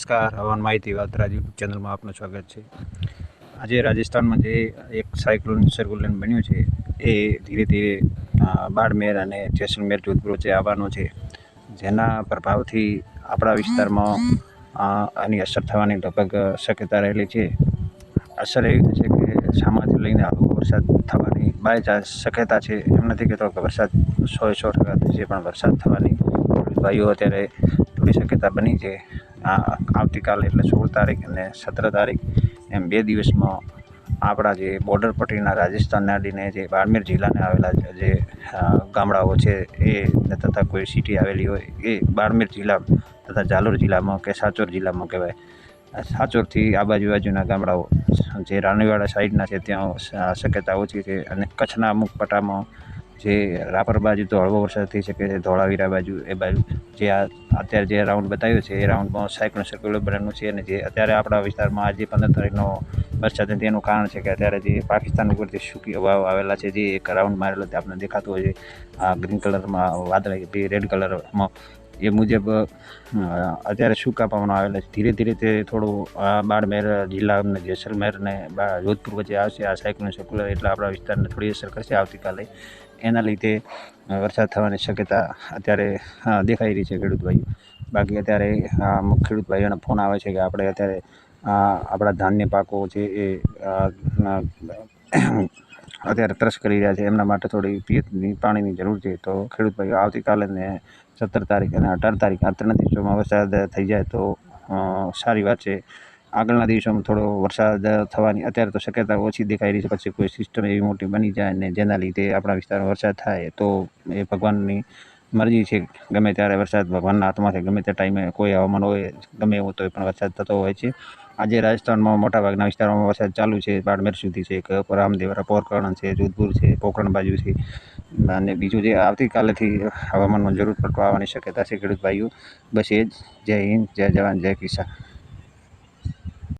નમસ્કાર. હવામાન માહિતી વાત્રા યુટ્યુબ ચેનલમાં આપનું સ્વાગત છે. આજે રાજસ્થાનમાં જે એક સાયક્લોન સર્ક્યુલન બન્યું છે, એ ધીરે ધીરે બાડમેર અને જેસલમેર જોધપુર વચ્ચે આવવાનું છે. જેના પ્રભાવથી આપણા વિસ્તારમાં આની અસર થવાની લગભગ શક્યતા રહેલી છે. અસર એવી થશે કે સામાથી લઈને આખો વરસાદ થવાની બાય ચાન્સ શક્યતા છે. એમ નથી કહેતો કે વરસાદ સો સો ટકા થશે પણ વરસાદ થવાની ભાઈઓ અત્યારે થોડી શક્યતા બની છે. આ આવતીકાલ એટલે સોળ તારીખ અને સત્તર તારીખ, એમ બે દિવસમાં આપણા જે બોર્ડર પટ્ટીના રાજસ્થાનને અડીને જે બાડમેર જિલ્લાને આવેલા જે ગામડાઓ છે, એ તથા કોઈ સિટી આવેલી હોય, એ બાડમેર જિલ્લા તથા જાલોર જિલ્લામાં કે સાચોર જિલ્લામાં કહેવાય. સાચોરથી આ બાજુ બાજુના ગામડાઓ, જે રાણીવાડા સાઈડના છે, ત્યાં શક્યતા ઓછી છે અને કચ્છના અમુક પટ્ટામાં જે રાપર બાજુ તો હળવો વરસાદ થઈ શકે છે, ધોળાવીરા બાજુ, એ બાજુ જે આ અત્યારે જે રાઉન્ડ બતાવ્યો છે, એ રાઉન્ડમાં સાયક્લોન સર્ક્યુલર બનેલું છે અને જે અત્યારે આપણા વિસ્તારમાં આજે પંદર તારીખનો વરસાદ નથી એનું કારણ છે કે અત્યારે જે પાકિસ્તાન ઉપરથી સૂકી હવાઓ આવેલા છે, જે એક રાઉન્ડ મારેલો તે આપણને દેખાતો હોય છે. આ ગ્રીન કલરમાં વાદળ રેડ કલરમાં એ મુજબ અત્યારે સૂકા કાપવામાં આવેલા છે? ધીરે ધીરે તે થોડું આ બાડમેર જિલ્લા અને જેસલમેર ને જોધપુર વચ્ચે આવશે. આ સાયક્લોન સર્ક્યુલર એટલે આપણા વિસ્તારને થોડી અસર કરશે આવતીકાલે. એના લીધે વરસાદ થવાની શક્યતા અત્યારે દેખાઈ રહી છે ખેડૂત ભાઈઓ. બાકી અત્યારે અમુક ખેડૂત ભાઈઓને ફોન આવે છે કે આપણે અત્યારે આપણા ધાન્ય પાકો છે એ અત્યારે ત્રસ કરી રહ્યા છે. એમના માટે થોડી પિયતની પાણીની જરૂર છે. તો ખેડૂત ભાઈઓ, આવતીકાલે ને સત્તર તારીખ અને અઢાર તારીખ આ ત્રણ દિવસોમાં વરસાદ થઈ જાય તો સારી વાત છે. આગળના દિવસોમાં થોડો વરસાદ થવાની અત્યારે તો શક્યતા ઓછી દેખાઈ રહી છે. પછી કોઈ સિસ્ટમ એવી મોટી બની જાય ને જેના લીધે આપણા વિસ્તારમાં વરસાદ થાય તો એ ભગવાનની મરજી છે. ગમે ત્યારે વરસાદ ભગવાનના હાથમાં છે ગમે તે ટાઈમે કોઈ હવામાન હોય, ગમે એવું તો પણ વરસાદ થતો હોય છે. આજે રાજસ્થાનમાં મોટાભાગના વિસ્તારોમાં વરસાદ ચાલુ છે, બાડમેર સુધી છે રામદેવરા, પોરકરણ છે, જોધપુર છે, પોખરણ બાજુ છે. અને બીજું જે આવતીકાલેથી હવામાનમાં જરૂર પડતો આવવાની શક્યતા છે ખેડૂત ભાઈઓ. બસ એ જ. જય હિન્દ, જય જવાન, જય કિસાન.